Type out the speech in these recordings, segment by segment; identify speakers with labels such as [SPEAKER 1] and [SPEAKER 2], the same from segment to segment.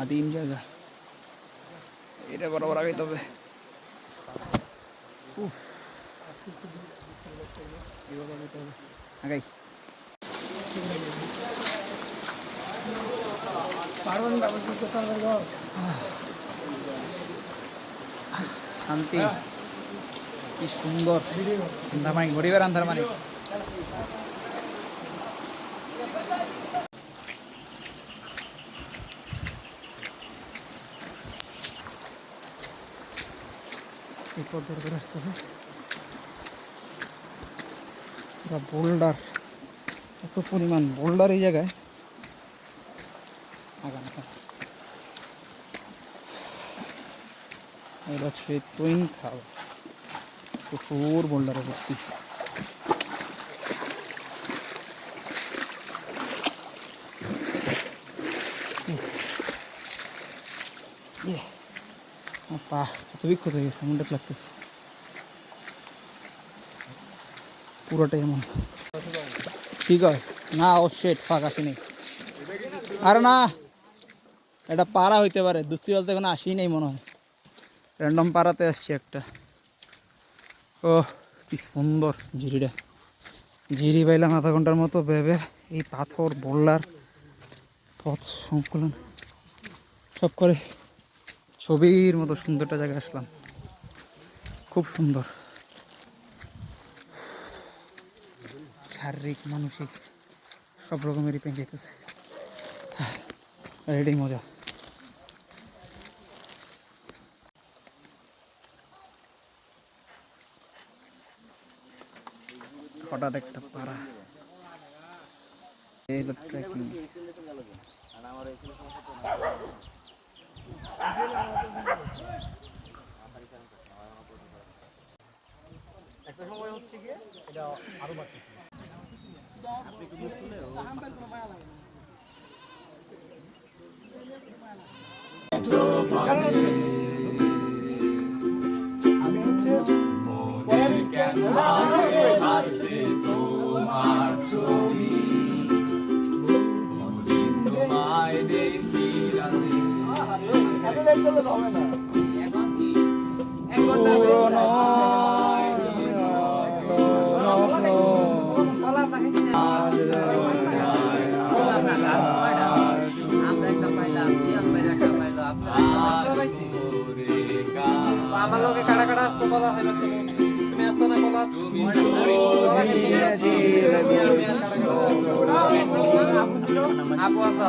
[SPEAKER 1] আদিম জায়গা। এটা বরাবর আগে তবে। আগাই। শান্তি। কি সুন্দর। আন্ধারমানিক গরিবের আন্ধারমানিক এই বোল্ডার এত পরিমাণ বোল্ডার এই জায়গায়। আগান এটা হচ্ছে তৈন খাল। প্রচুর বোল্ডারে ভর্তি। পুরোটাই এমন। ঠিক হয় না, ও শেট ফাঁক আসেনি। আরে না, এটা পাড়া হইতে পারে, দুস্তি বলতে কোনো আসি নেই মনে হয়। র্যান্ডম পাড়াতে আসছি একটা। ও কি সুন্দর ঝিরিটা। ঝিরি পাইলাম আধা ঘণ্টার মতো, ভেবে এই পাথর বোল্ডার পথ সংকুলন। সব করে ছবির মতো সুন্দরটা জায়গায় আসলাম। খুব সুন্দর। শারীরিক, মানসিক সব রকমেরই পেন যেতেছে এটাই মজা। হঠাৎ একটা পাড়া। এই হলো ট্রেকিং
[SPEAKER 2] একটা সময় হচ্ছে গিয়ে এটা আরও বাড়তেছে। আমি হচ্ছে এত
[SPEAKER 3] আমার লোকে কাটা কাটা আসতো বলা হয় না তুমি আপু আসো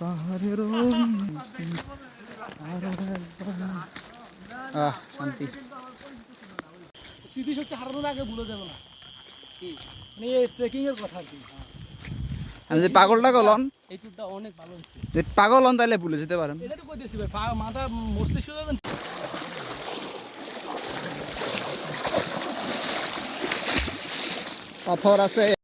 [SPEAKER 1] পাহাড়ের আরও একবার আহ শান্তি
[SPEAKER 2] স্মৃতিশক্তি হারানোর আগে ভুলে যাবে না। মানে এই ট্রেকিং এর কথা আর কি।
[SPEAKER 1] আমি যে পাগলটা গলন
[SPEAKER 2] এই ট্যুরটা অনেক ভালো হচ্ছে
[SPEAKER 1] পাগল হন তাহলে ভুলে যেতে পারেন।
[SPEAKER 2] এটা তো কই দিয়েছি ভাই মাথা মস্তিষ্ক যখন
[SPEAKER 1] পাথর আছে।